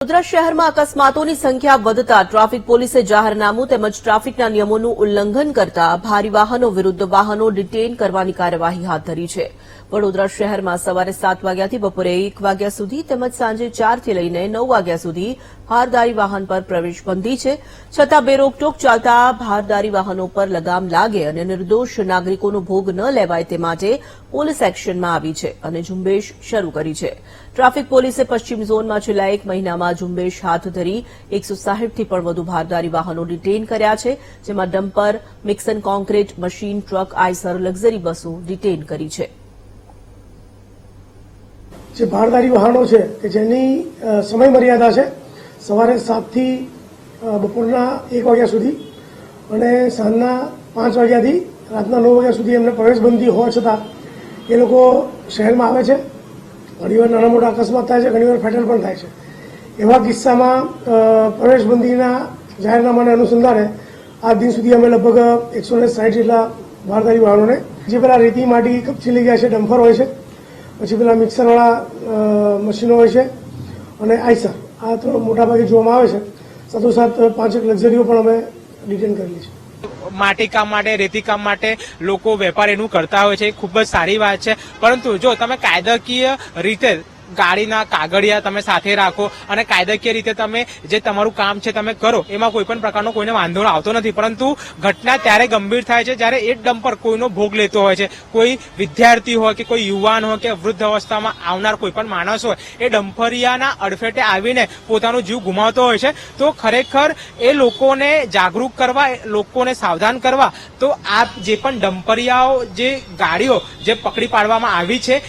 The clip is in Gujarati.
વડોદરા શહેરમાં અકસ્માતોની સંખ્યા વધતા ટ્રાફિક પોલીસે જાહેરનામું તેમજ ટ્રાફિકના નિયમોનું ઉલ્લંઘન કરતા ભારી વાહનો વિરુદ્ધ વાહનો ડિટેઇન કરવાની કાર્યવાહી હાથ ધરી છે. વડોદરા શહેરમાં સવારે સાત વાગ્યાથી બપોરે એક વાગ્યા સુધી તેમજ સાંજે ચારથી લઈને નવ વાગ્યા સુધી ભારદારી વાહન પર પ્રવેશ બંધી છે. છતાં બેરોકટોક ચાલતા ભારદારી વાહનો પર લગામ લાગે અને નિર્દોષ નાગરિકોનો ભોગ ન લેવાય તે માટે પોલીસ એક્શનમાં આવી છે અને ઝુંબેશ શરૂ કરી છે. ટ્રાફિક પોલીસે પશ્ચિમ ઝોનમાં છેલ્લા એક મહિનામાં ઝુંબેશ હાથ ધરી એકસો સાહીઠથી પણ વધુ ભારદારી વાહનો ડિટેન કર્યા છે, જેમાં dumper મિક્સન concrete machine, truck, Eicher, luxury બસો ડિટેન કરી છે. જે ભારદારી વાહનો છે, કે જેની સમયમર્યાદા સમય મર્યાદા છે, સવારે સાતથી બપોરના એક વાગ્યા સુધી અને સાંજના પાંચ વાગ્યાથી રાતના નવ વાગ્યા સુધી એમને પ્રવેશબંધી હોવા છતાં એ લોકો શહેરમાં આવે છે. ઘણીવાર નાના મોટા અકસ્માત થાય છે, ઘણીવાર ફેટલ પણ થાય છે. એવા કિસ્સામાં પ્રવેશબંધીના જાહેરનામાને અનુસંધાને આજ દિન સુધી અમે લગભગ એકસો ને સાઠ જેટલા ભારદારી વાહનોને જે પેલા રેતી માટી કપચી લઈ ગયા છે, ડમ્ફર હોય છે પછી પેલા મિક્સરવાળા મશીનો હોય છે અને આઈસર. આ તો મોટાભાગે જોવામાં આવે છે. સાથોસાથ પાંચેક લક્ઝરીઓ પણ અમે ડિટેન કરેલી છે. માટી કામ માટે, રેતી કામ માટે લોકો વેપાર એનું કરતા હોય છે. ખૂબ જ સારી વાત છે. પરંતુ જો તમે કાયદાકીય રીતે ગાડીના કાગળિયા તમે સાથે રાખો અને કાયદાકીય રીતે તમે જે તમારું કામ છે તમે કરો, એમાં કોઈ પણ પ્રકારનો કોઈને વાંધો આવતો નથી. પરંતુ ઘટના ત્યારે ગંભીર થાય છે જ્યારે એ ડમ્પર કોઈનો ભોગ લેતો હોય છે. કોઈ વિદ્યાર્થી હોય કે કોઈ યુવાન હોય કે વૃદ્ધ અવસ્થામાં આવનાર કોઈ પણ માણસ હોય, એ ડમ્પરિયાના અડફેટે આવીને પોતાનો જીવ ગુમાવતો હોય છે. તો ખરેખર એ લોકોને જાગૃત કરવા લોકોને સાવધાન કરવા, તો આ જે પણ ડમ્પરિયાઓ, જે ગાડીઓ જે પકડી પાડવામાં આવી છે